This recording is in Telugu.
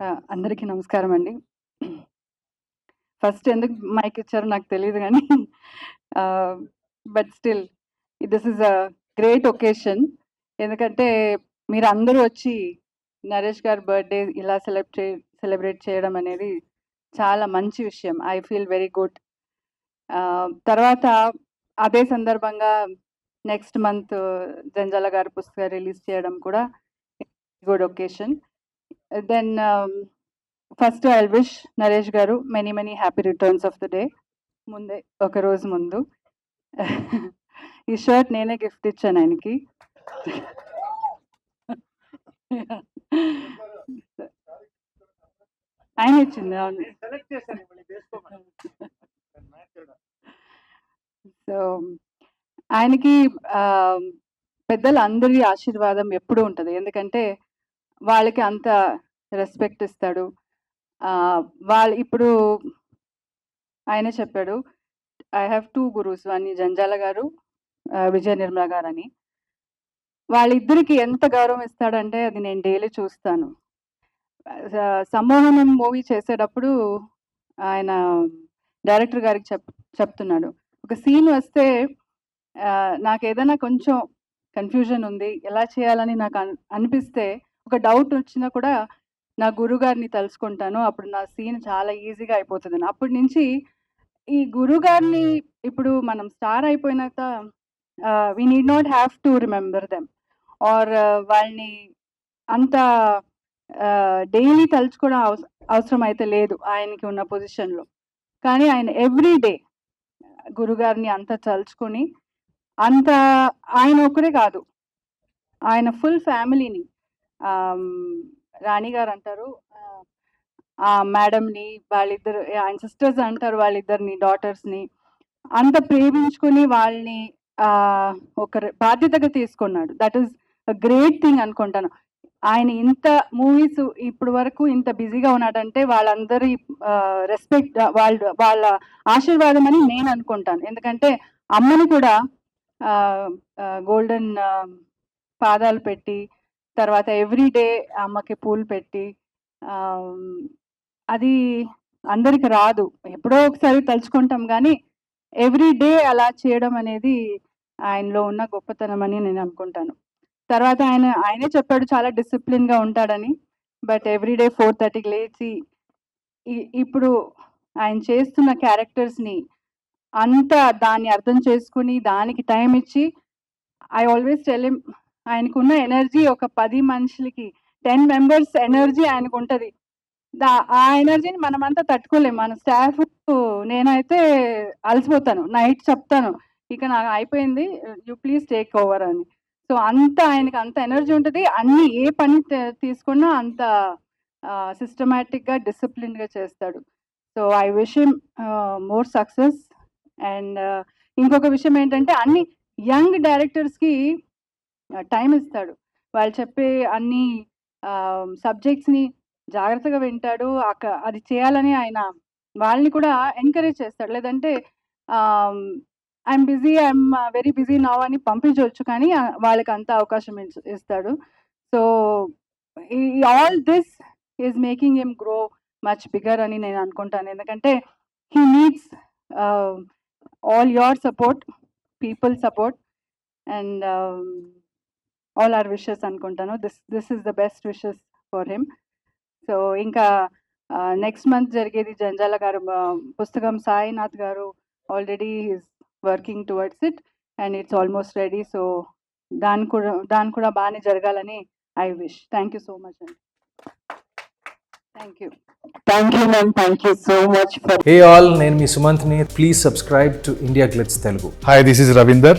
అందరికీ నమస్కారం అండి. ఫస్ట్ ఎందుకు మైక్ ఇచ్చారో నాకు తెలియదు కానీ but still this is a great occasion. ఎందుకంటే మీరు అందరూ వచ్చి నరేష్ గారి బర్త్‌డే ఇలా సెలబ్రే సెలబ్రేట్ చేయడం అనేది చాలా మంచి విషయం. I feel very good. తర్వాత అదే సందర్భంగా నెక్స్ట్ మంత్ జంజాల గారి పుస్తకం రిలీజ్ చేయడం కూడా good occasion. Then first I wish Naresh garu many many happy returns of the day. ముందే ఒక రోజు ముందు. ఈ షర్ట్ నేనే గిఫ్ట్ ఇచ్చాను ఆయనకి. ఆయన ఇచ్చింది. అవును. సో, ఆయనకి పెద్దలందరి ఆశీర్వాదం ఎప్పుడూ ఉంటది. ఎందుకంటే వాళ్ళకి అంత రెస్పెక్ట్ ఇస్తాడు. వాళ్ళు ఇప్పుడు ఆయనే చెప్పాడు. I have two gurus. అని జంజాల గారు, విజయ నిర్మల గారని. వాళ్ళిద్దరికి ఎంత గౌరవం ఇస్తాడంటే అది నేను డైలీ చూస్తాను. సమ్మోహనం మూవీ చేసేటప్పుడు ఆయన డైరెక్టర్ గారికి చెప్ చెప్తున్నాడు. ఒక సీన్ వస్తే నాకు ఏదైనా కొంచెం కన్‌ఫ్యూజన్ ఉంది. ఎలా చేయాలని నాకు అనిపిస్తే ఒక డౌట్ వచ్చినా కూడా నా గురువుగారిని తలుచుకుంటాను. అప్పుడు నా సీన్ చాలా ఈజీగా అయిపోతదని. అప్పటి నుంచి ఈ గురువుగారిని ఇప్పుడు మనం స్టార్ అయిపోయినాక we need not have to remember them. Or వాళ్ళని అంత డైలీ తలుచుకోవడం అవస అవసరం అయితే లేదు ఆయనకి ఉన్న పొజిషన్‌లో. కానీ ఆయన ఎవ్రీ డే గురుగారిని అంత తలుచుకొని అంత ఆయన ఒక్కరే కాదు. ఆయన ఫుల్ ఫ్యామిలీని రాణి గారు అంటారు. ఆ మేడంని వాళ్ళిద్దరు ఆయన సిస్టర్స్ అంటారు వాళ్ళిద్దరిని డాటర్స్‌ని. అంత ప్రేమించుకొని వాళ్ళని ఒక బాధ్యతగా తీసుకున్నాడు. దట్ ఈస్ గ్రేట్ థింగ్ అనుకుంటాను. ఆయన ఇంత మూవీస్ ఇప్పటి వరకు ఇంత బిజీగా ఉన్నాడంటే వాళ్ళందరి రెస్పెక్ట్ వాళ్ళ వాళ్ళ ఆశీర్వాదం అని నేను అనుకుంటాను. ఎందుకంటే అమ్మని కూడా గోల్డెన్ పాదాలు పెట్టి, తర్వాత ఎవ్రీ డే అమ్మకి పూలు పెట్టి అది అందరికి రాదు. ఎప్పుడో ఒకసారి తలుచుకుంటాం కానీ ఎవ్రీ డే అలా చేయడం అనేది ఆయనలో ఉన్న గొప్పతనం అని నేను అనుకుంటాను. తర్వాత ఆయన ఆయనే చెప్పాడు చాలా డిసిప్లిన్‌గా ఉంటాడని. బట్ ఎవ్రీ డే 4:30కి లేచి ఇప్పుడు ఆయన చేస్తున్న క్యారెక్టర్స్‌ని అంతా దాన్ని అర్థం చేసుకుని దానికి టైం ఇచ్చి ఐ ఆల్వేస్ టెలిమ్ ఆయనకున్న ఎనర్జీ ఒక పది మనుషులకి 10 మెంబర్స్ ఎనర్జీ ఆయనకుంటది. దా ఆ ఎనర్జీని మనమంతా తట్టుకోలేం. మన స్టాఫ్ నేనైతే అలసిపోతాను. నైట్ చెప్తాను. ఇక నాకు అయిపోయింది. యూ ప్లీజ్ టేక్ ఓవర్ అని. సో, అంత ఆయనకి అంత ఎనర్జీ ఉంటుంది అన్ని ఏ పని తీసుకున్నా అంత సిస్టమేటిక్గా డిసిప్లిన్గా చేస్తాడు. So, I wish him more success. And ఇంకొక విషయం ఏంటంటే అన్ని యంగ్ డైరెక్టర్స్‌కి టైం ఇస్తాడు. వాళ్ళు చెప్పే అన్ని సబ్జెక్ట్స్‌ని జాగ్రత్తగా వింటాడు. అక్క అది చేయాలని ఆయన వాళ్ళని కూడా ఎంకరేజ్ చేస్తాడు. లేదంటే I'm busy, I'm very busy now అని పంపించవచ్చు కానీ వాళ్ళకి అంత అవకాశం ఇస్తాడు. సో, ఈ all this is making him grow much bigger అని నేను అనుకుంటాను. ఎందుకంటే he needs all your support, people support and all our wishes అనుకుంటాను. This this is the best wishes for him. So, ఇంకా నెక్స్ట్ మంత్ జరిగేది జంజాల గారు పుస్తకం Sainath garu already is working towards it and it's almost ready. So, దాన్ని కూడా దాన్ని కూడా బానే జరగాలని I wish. Thank you so much అండి. Thank you. Thank you ma'am thank you so much for hey all నేను మీ సుమంత్ని please subscribe to India glitz Telugu hi this is Ravinder